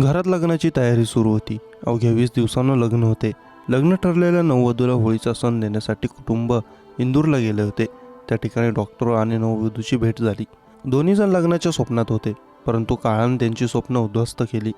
घरात लग्नाची तयारी सुरू होती. अवघ्या वीस दिवसांना लग्न होते. लग्न ठरलेल्या नववधूला होळीचा सण देण्यासाठी कुटुंब इंदूरला गेले होते. त्या ठिकाणी डॉक्टर आणि नववधूची भेट झाली. दोन्ही जण लग्नाच्या स्वप्नात होते परंतु काळानं त्यांची स्वप्न उद्ध्वस्त केली.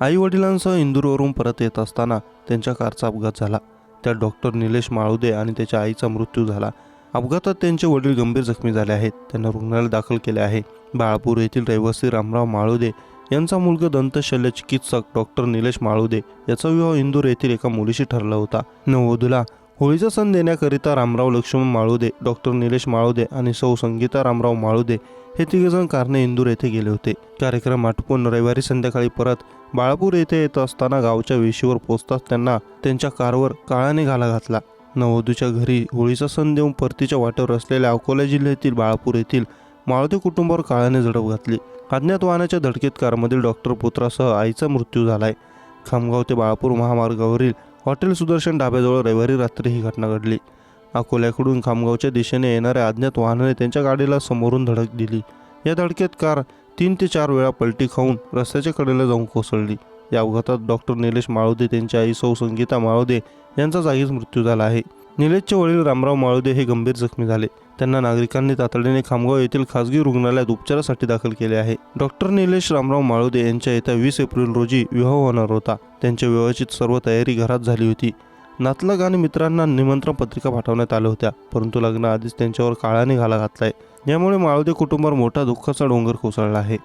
आई वडिलांसह इंदूरवरून परत येत असताना त्यांच्या कारचा अपघात झाला. त्यात डॉक्टर निलेश माळुदे आणि त्याच्या आईचा मृत्यू झाला. अपघातात त्यांचे वडील गंभीर जखमी झाले आहेत. त्यांना रुग्णालयात दाखल केले आहे. बाळापूर येथील रहिवासी रामराव माळुदे यांचा मुलगा दंतशल्य चिकित्सक डॉक्टर निलेश माळुदे याचा विवाह इंदूर येथील एका मुलीशी ठरला होता. नववधूला होळीचा सण देण्याकरिता रामराव लक्ष्मण माळुदे डॉक्टर निलेश माळुदे आणि सौ संगीता रामराव माळुदे हे तिघेजण कारणे इंदूर येथे गेले होते. कार्यक्रम आटपून रविवारी संध्याकाळी परत बाळापूर येथे येत असताना गावच्या वेशीवर पोचताच त्यांना त्यांच्या कारवर काळाने घाला घातला. नववधूच्या घरी होळीचा सण देऊन परतीच्या वाटेवर असलेल्या अकोला जिल्ह्यातील बाळापूर येथील माळती कुटुंबावर काळाने झडप घातली. अज्ञात वाहनाच्या धडकेत कारमधील डॉक्टर पुत्रासह आईचा मृत्यू झालाय. खामगाव ते बाळापूर महामार्गावरील हॉटेल सुदर्शन ढाब्याजवळ रविवारी रात्री ही घटना घडली. अकोल्याकडून खामगावच्या दिशेने येणाऱ्या अज्ञात वाहनाने त्यांच्या गाडीला समोरून धडक दिली. या धडकेत कार तीन ते चार वेळा पलटी खाऊन रस्त्याच्या कडेला जाऊन कोसळली. या अपघातात डॉक्टर निलेश माळुदे त्यांची आई सौ संगीता माळुदे यांचा जागीच मृत्यू झाला आहे. निलेशचे वडील रामराव माळुदे हे गंभीर जखमी झाले. त्यांना नागरिकांनी तातडीने खामगाव येथील खासगी रुग्णालयात उपचारासाठी दाखल केले आहे. डॉक्टर निलेश रामराव माळुदे यांच्या येत्या वीस एप्रिल रोजी विवाह होणार होता. त्यांच्या विवाहाची सर्व तयारी घरात झाली होती. नातलग आणि मित्रांना निमंत्रण पत्रिका पाठवण्यात आल्या होत्या परंतु लग्नाआधीच त्यांच्यावर काळाने घाला घातलाय. यामुळे माळुदे कुटुंबावर मोठा दुःखाचा डोंगर कोसळला आहे.